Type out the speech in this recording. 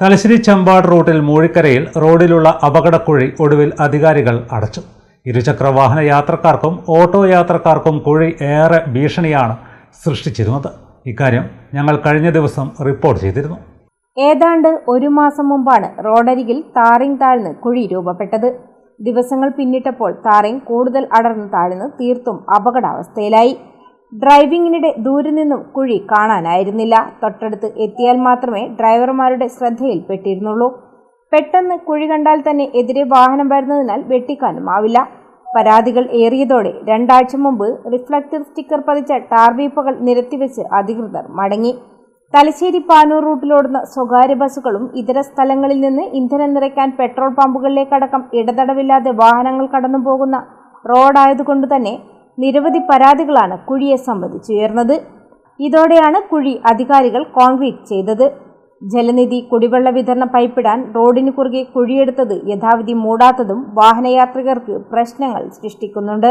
തലശ്ശേരി ചമ്പാട് റൂട്ടിൽ മൂഴിക്കരയിൽ റോഡിലുള്ള അപകടക്കുഴി ഒടുവിൽ അധികാരികൾ അടച്ചു. ഇരുചക്ര വാഹന യാത്രക്കാർക്കും ഓട്ടോ യാത്രക്കാർക്കും കുഴി ഏറെ ഭീഷണിയാണ് സൃഷ്ടിച്ചിരുന്നത്. ഇക്കാര്യം ഞങ്ങൾ കഴിഞ്ഞ ദിവസം റിപ്പോർട്ട് ചെയ്തിരുന്നു. ഏതാണ്ട് ഒരു മാസം മുമ്പാണ് റോഡരികിൽ താറിങ് താഴ്ന്ന് കുഴി രൂപപ്പെട്ടത്. ദിവസങ്ങൾ പിന്നിട്ടപ്പോൾ താറിങ് കൂടുതൽ അടർന്നു താഴ്ന്ന് തീർത്തും അപകടാവസ്ഥയിലായി. ഡ്രൈവിംഗിനിടെ ദൂരെ നിന്നും കുഴി കാണാനായിരുന്നില്ല. തൊട്ടടുത്ത് എത്തിയാൽ മാത്രമേ ഡ്രൈവർമാരുടെ ശ്രദ്ധയിൽപ്പെട്ടിരുന്നുള്ളൂ. പെട്ടെന്ന് കുഴി കണ്ടാൽ തന്നെ എതിരെ വാഹനം വരുന്നതിനാൽ വെട്ടിക്കാനും ആവില്ല പരാതികൾ ഏറിയതോടെ രണ്ടാഴ്ച മുമ്പ് റിഫ്ലക്റ്റീവ് സ്റ്റിക്കർ പതിച്ച ടാർവീപ്പകൾ നിരത്തിവെച്ച് അധികൃതർ മടങ്ങി. തലശ്ശേരി പാനൂർ റൂട്ടിലോടുന്ന സ്വകാര്യ ബസ്സുകളും ഇതര സ്ഥലങ്ങളിൽ നിന്ന് ഇന്ധനം നിറയ്ക്കാൻ പെട്രോൾ പമ്പുകളിലേക്കടക്കം ഇടതടവില്ലാതെ വാഹനങ്ങൾ കടന്നു പോകുന്ന റോഡായതുകൊണ്ട് തന്നെ നിരവധി പരാതികളാണ് കുഴിയെ സംബന്ധിച്ചുയർന്നത് ഇതോടെയാണ് കുഴി അധികാരികൾ കോൺക്രീറ്റ് ചെയ്തത്. ജലനിധി കുടിവെള്ള വിതരണം പൈപ്പിടാൻ റോഡിന് കുറുകെ കുഴിയെടുത്തത് യഥാവിധി മൂടാത്തതും വാഹനയാത്രികർക്ക് പ്രശ്നങ്ങൾ സൃഷ്ടിക്കുന്നുണ്ട്.